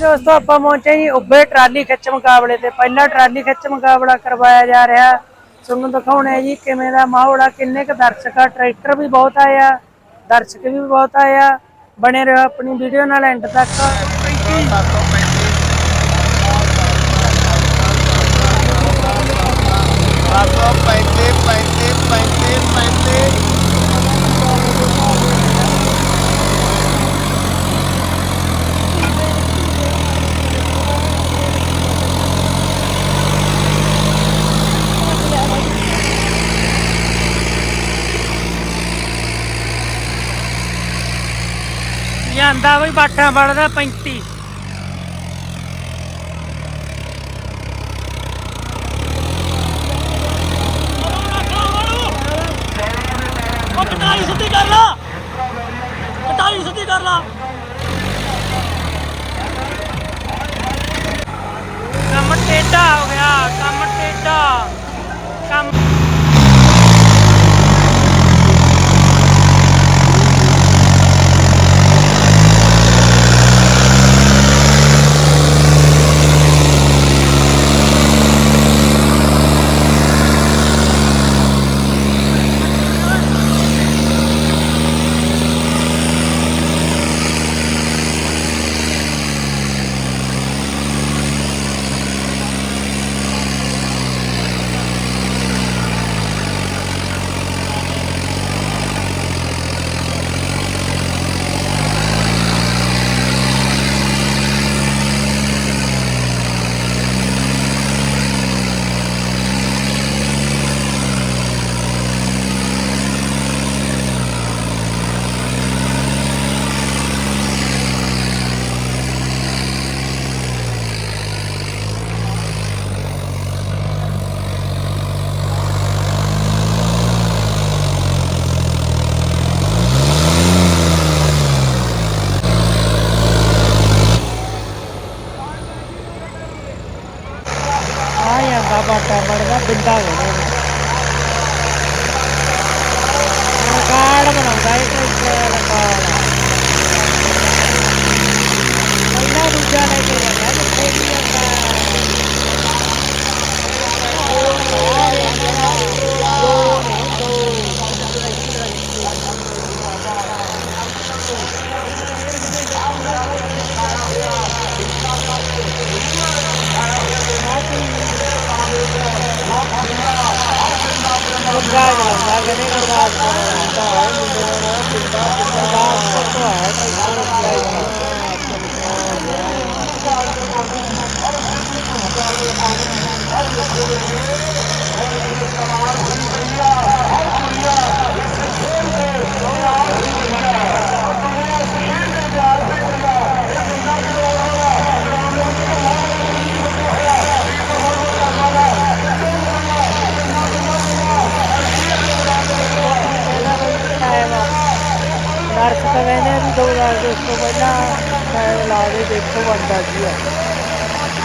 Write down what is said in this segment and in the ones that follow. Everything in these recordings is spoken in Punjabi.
ਦੋਸਤੋ ਆਪਾਂ ਪਹੁੰਚੇ ਜੀ ਉੱਬੇ ਟਰਾਲੀ ਖਿੱਚ ਮੁਕਾਬਲੇ ਤੇ। ਪਹਿਲਾ ਟਰਾਲੀ ਖਿੱਚ ਮੁਕਾਬਲਾ ਕਰਵਾਇਆ ਜਾ ਰਿਹਾ। ਤੁਹਾਨੂੰ ਦਿਖਾਉਣੇ ਜੀ ਕਿਵੇਂ ਦਾ ਮਾਹੌਲ ਆ, ਕਿੰਨੇ ਕੁ ਦਰਸ਼ਕ ਆ। ਟਰੈਕਟਰ ਵੀ ਬਹੁਤ ਆਇਆ ਦਰਸ਼ਕ ਵੀ ਬਹੁਤ ਆਇਆ ਬਣੇ ਰਹੋ ਆਪਣੀ ਵੀਡੀਓ ਨਾਲ, ਐਂਡ ਤੱਕ Paso 20, 20, 20, 20. ਜਾਂਦਾ ਬਈ ਬਾਠਾ ਵੜਦਾ 35 ਉਹ ਕਟਾਈ ਸਿੱਧੀ ਕਰ ਲਾ। ਕਟਾਈ ਸਿੱਧੀ ਕਰ ਲਾ। ਕੰਮ ਟੇਢਾ ਹੋ ਗਿਆ ਕੰਮ ਟੇਢਾ। ਕੰਮ ਆ ਜਾਂਦਾ ਬਾਟਾ ਵੜਦਾ ਬਿੰਦਾ ਹੋ ਗਿਆ ਰਿਕਾਰਡ ਬਣਾਉਂਦਾ ਇਹ ਕੋਈ ਰਿਕਾਰਡ ਪਹਿਲਾ ਦੂਜਾ ਲੈ ਕੇ ਜਾਂਦਾ ਜਿੱਥੇ ਵੀ ਜਾਂਦਾ ਮੁੰਡਾ ਬਣਾਉਂਦਾ ਕਹਿੰਦੇ ਗੁਰਦਾਸਪੁਰ ਦਾ ਹੈ ਮੁੰਡੇ ਦਾ ਪਿੰਡਾ ਗੁਰਦਾਸਪੁਰ ਤੋਂ ਹੈ ਟਰੈਕਟਰ ਟਾਈਮ ਨਰਸ ਤਾਂ ਕਹਿੰਦੇ ਆ ਵੀ ਦੋ ਵਾਰ ਦੇ ਉਸ ਤੋਂ ਪਹਿਲਾਂ ਟਾਈਮ ਲਾ ਕੇ ਦੇਖੋ ਬੰਦਾ ਕੀ ਆ।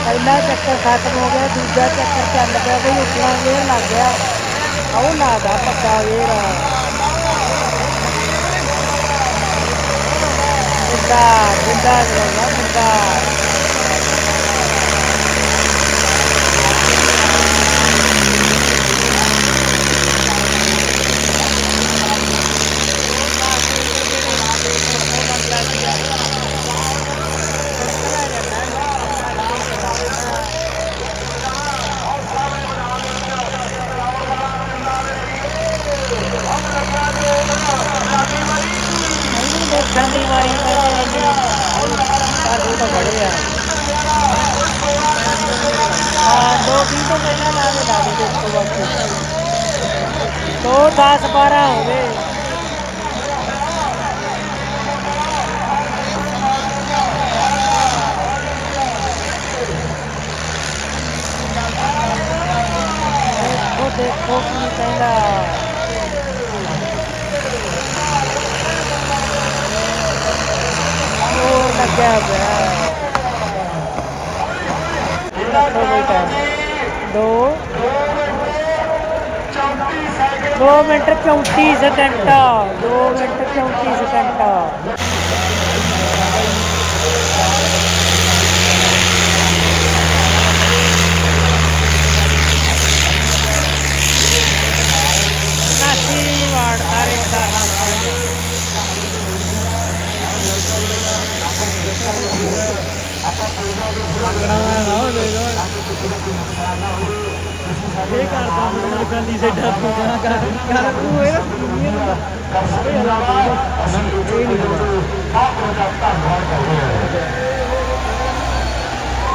ਪਹਿਲਾ ਚੱਕਰ ਖਤਮ ਹੋ ਗਿਆ, ਦੂਜਾ ਚੱਕਰ ਚੱਲ ਪਿਆ, ਬਈ ਉਤਲਾ ਗੇਰ ਲੱਗ ਗਿਆ। ਉਹ ਲਾਦਾ ਪੱਕਾ ਗੇਰ ਜਿੰਦਾ ਜਿੰਦਾ ਜਿੰਦਾ ਜਿੰਦਾ ਨਹੀਂ ਦੇਖਣ ਦੀ ਵਾਰੀ ਕਰਦੇ ਸਾਡੇ ਤਾਂ ਬੜੇ ਆ ਹਾਂ ਦੋ ਦਿਨ ਤੋਂ ਪਹਿਲਾਂ ਲਾ ਕੇ ਲਾ ਦੇ ਦੇਖੋ ਬਸ ਦੋ 10 12 ਹੋ ਗਏ। ਦੇਖੋ ਦੇਖੋ ਕੀ ਕਹਿੰਦਾ। ਹੋਰ ਲੱਗਿਆ ਪਿਆ ਦੱਸੋ ਬਈ ਟਾਈਮ ਦੋ 2 ਮਿੰਟ 34 ਸਕਿੰਟ। 2 minute 34 second. ਨਾਸੀ ਇਹ ਕਰਦਾ ਮੈਨੂੰ ਗੰਦੀ ਸੇ ਡਰ ਤੋਂ ਨਾ ਕਰ ਕਰ ਤੂੰ ਇਹ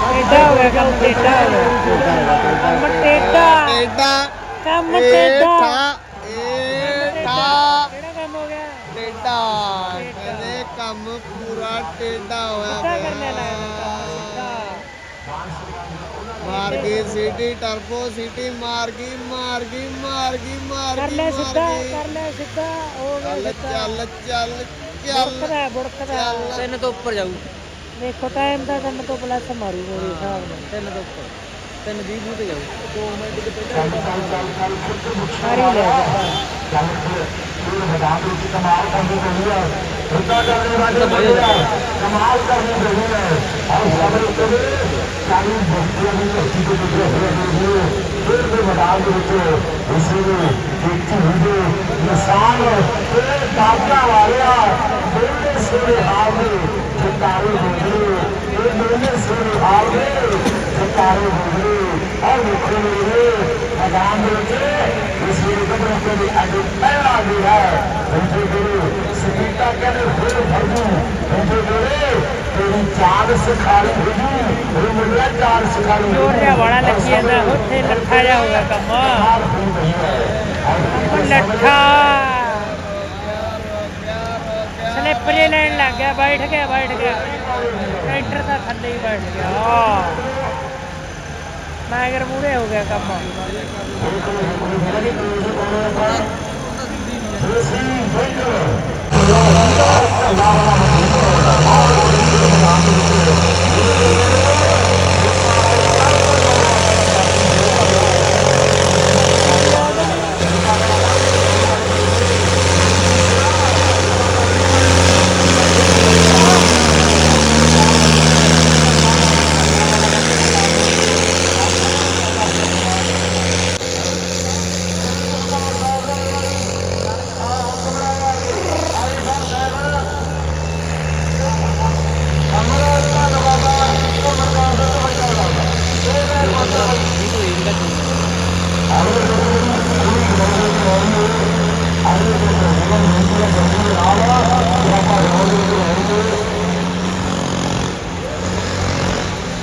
ਟੇਡਾ ਹੋ ਗਿਆ ਕੰਮ ਟੇਡਾ ਹੋ ਗਿਆ। ਕੰਮ ਟੇਡਾ ਟੇਡਾ ਕੰਮ ਟੇਡਾ ਠਾ ਕਿਹੜਾ ਕੰਮ ਹੋ ਗਿਆ? ਟੇਡਾ ਕਹਿੰਦੇ ਕੰਮ ਪੂਰਾ ਟੇਡਾ ਹੋਇਆ ਪਿਆ। ਮਾਰ ਗਈ ਸਿਟੀ ਟਰਬੋ ਸਿਟੀ ਮਾਰ ਗਈ ਮਾਰ ਗਈ ਮਾਰ ਗਈ ਮਾਰ ਕਰ ਗਈ ਲੈ ਮਾਰ ਸਿੱਧਾ। ਕਰ ਲੈ ਸਿੱਧਾ ਹੋ ਗਿਆ ਚੱਲ ਚੱਲ ਚੱਲ ਚੱਲ ਬੁੜਕਦਾ ਬੁੜਕਦਾ ਚੱਲ ਤਿੰਨ ਤੋਂ ਉੱਪਰ ਜਾਊ ਦੇਖੋ ਟਾਈਮ ਦਾ ਕੰਨ ਤੋਂ ਪਲੱਸ ਮਾਰੂ ਮੇਰੇ ਹਿਸਾਬ ਨਾਲ ਤਿੰਨ ਤੋਂ ਉੱਪਰ ਤਿੰਨ 20 ਬੂਟ ਜਾਊ 2 ਮਿੰਟ ਦੇ ਪਹਿਲਾਂ ਸਾਰੀ ਲੈ ਸਾਨੂੰ ਮੁਸ਼ਕਲਾਂ ਦੀ ਧਰਤੀ ਤੋਂ ਗੁਜ਼ਰੇ ਹੋਏ ਨੇ ਫਿਰ ਦੇ ਮੈਦਾਨ ਦੇ ਵਿੱਚ ਇਸ ਨੂੰ ਦੇਖੀ ਹੁੰਦੇ ਨਿਸ਼ਾਨ ਤੇ ਦਾਗਾ ਵਾਲਿਆ ਬੋਲੇ ਸੋਹਣੇ ਆਵੇ ਜਤਾਰੇ ਹੁੰਦੇ ਇਹ ਬੋਲੇ ਸੋਹਣੇ ਆਵੇ ਜਤਾਰੇ ਹੁੰਦੇ ਆ ਦੇਖੋ ਮੇਰੇ ਮੈਦਾਨ ਦੇ ਵਿੱਚ ਇਸ ਨੂੰ ਕਬਰ ਤੇ ਅੱਜ ਪਹਿਲਾ ਵੀ ਹੈ। ਹੁੰਦੇ ਗੁਰੂ ਸਤਿਤਾ ਕਹਿੰਦੇ ਹੋਏ ਭਰਮੂ ਹੁੰਦੇ ਗੁਰੂ ਸਿੱਧਾ ਜੋਰ ਜਿਹਾ ਬੜਾ ਲੱਗੀ ਜਾਂਦਾ ਉੱਥੇ ਲੱਠਾ ਜਾ ਹੋਗਾ ਕੰਮ। ਲੱਠਾ। ਸਲਿੱਪ ਜੇ ਲੈਣ ਲੱਗ ਗਿਆ ਬੈਠ ਗਿਆ ਬੈਠ ਗਿਆ। ਟਰੈਕਟਰ ਤਾਂ ਥੱਲੇ ਹੀ ਬੈਠ ਗਿਆ। ਮੈਗਰ ਮੂਰੇ ਹੋ ਗਿਆ ਕੰਮ।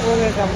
ਹੋ ਗਿਆ ਕੰਮ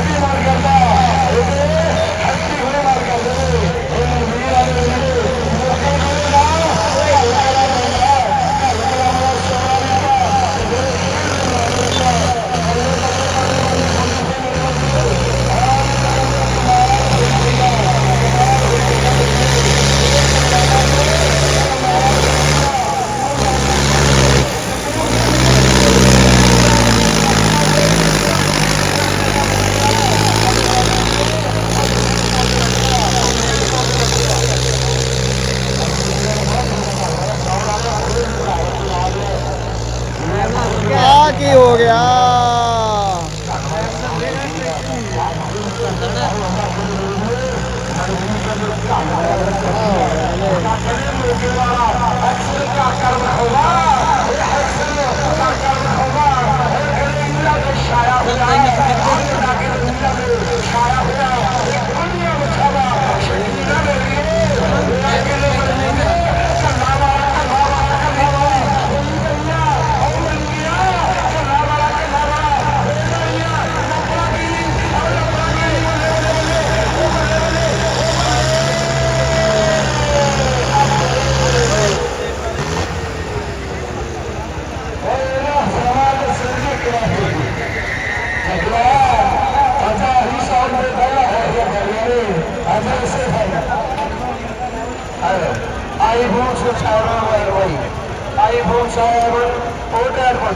2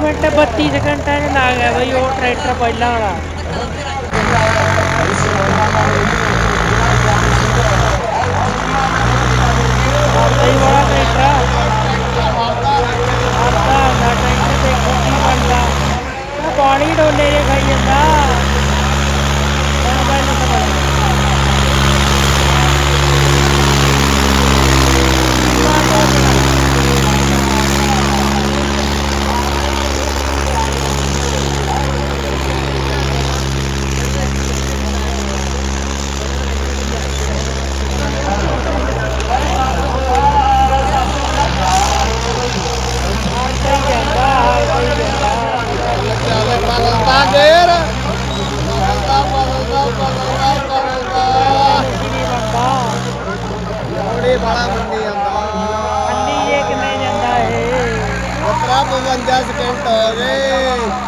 ਮਿੰਟ 32 ਸਕਿੰਟਾਂ 'ਚ ਲਾ ਗਿਆ ਬਈ ਉਹ ਟਰੈਕਟਰ ਪਹਿਲਾਂ ਵਾਲਾ ਸਹੀ ਵਾਲਾ ਟਰੈਕਟਰ ਆਤਾ ਹੁੰਦਾ ਟਰੈਕਟਰ ਤੇ ਖੁੱਡੀ ਬਣਦਾ ਉਹ ਪਾਣੀ ਡੋਲੇ ਜੇ ਖਾਈ ਜਾਂਦਾ ਉਹ ਗੱਲ ਸਮਝ ਸਹੀ ਜਾਂਦਾ ਹਾਲ ਸਹੀ ਜਾਂਦਾ ਚੱਲ ਬਦਲਦਾ ਗੇਰ ਬਦਲਦਾ ਬਦਲਦਾ ਬਦਲਦਾ ਬਦਲਦਾ ਨਹੀਂ ਬੰਦਾ ਥੋੜੀ ਬਾਲਾ ਮੰਨੀ ਜਾਂਦਾ। ਅੰਨੀ ਇਹ ਕਿਵੇਂ ਜਾਂਦਾ ਇਹ? ਉਤਰਾ 52 ਸਕਿੰਟ ਹੋ ਗਏ।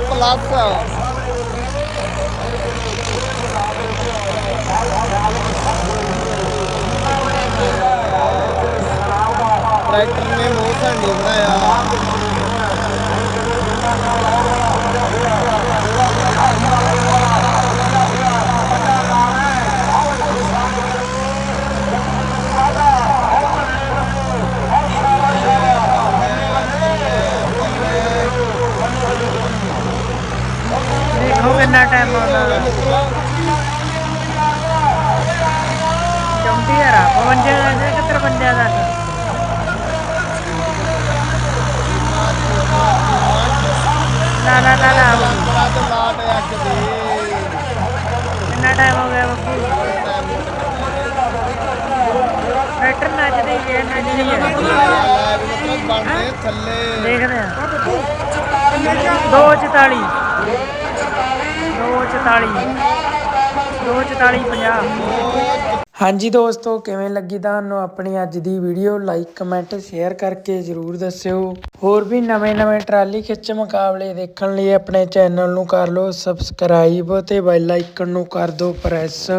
ਪਲੱਸ ਟਰੈਕਟਰ ਨੇ ਮੂੰਹ ਸੰਡੀ ਬਣਾਇਆ ਦੇਖੋ ਕਿੰਨਾ ਟਾਈਮ ਆਉਂਦਾ? ਹਰਾ 52 ਦਾ ਜਾਂ 53 ਦਾ ਲਾਟ ਅੱਗ ਦੀ ਕਿੰਨਾ ਟਾਈਮ ਹੋ ਗਿਆ ਬੱਬੂ ਟਰੈਕਟਰ ਨੱਚਦੇ ਹੀ ਹੀ ਥੱਲੇ ਦੇਖਦੇ ਆ 244 244 244 50 ਹਾਂਜੀ ਦੋਸਤੋ, ਕਿਵੇਂ ਲੱਗੀ ਤੁਹਾਨੂੰ ਆਪਣੀ ਅੱਜ ਦੀ ਵੀਡੀਓ? ਲਾਈਕ ਕਮੈਂਟ ਸ਼ੇਅਰ ਕਰਕੇ ਜਰੂਰ ਦੱਸਿਓ। ਹੋਰ ਵੀ ਨਵੇਂ-ਨਵੇਂ ਟਰਾਲੀ ਖਿੱਚ ਮੁਕਾਬਲੇ ਦੇਖਣ ਲਈ ਆਪਣੇ ਚੈਨਲ ਨੂੰ ਕਰ ਲਓ ਸਬਸਕ੍ਰਾਈਬ ਤੇ ਬੈਲ ਆਈਕਨ ਨੂੰ ਕਰ ਦਿਓ ਪ੍ਰੈਸ।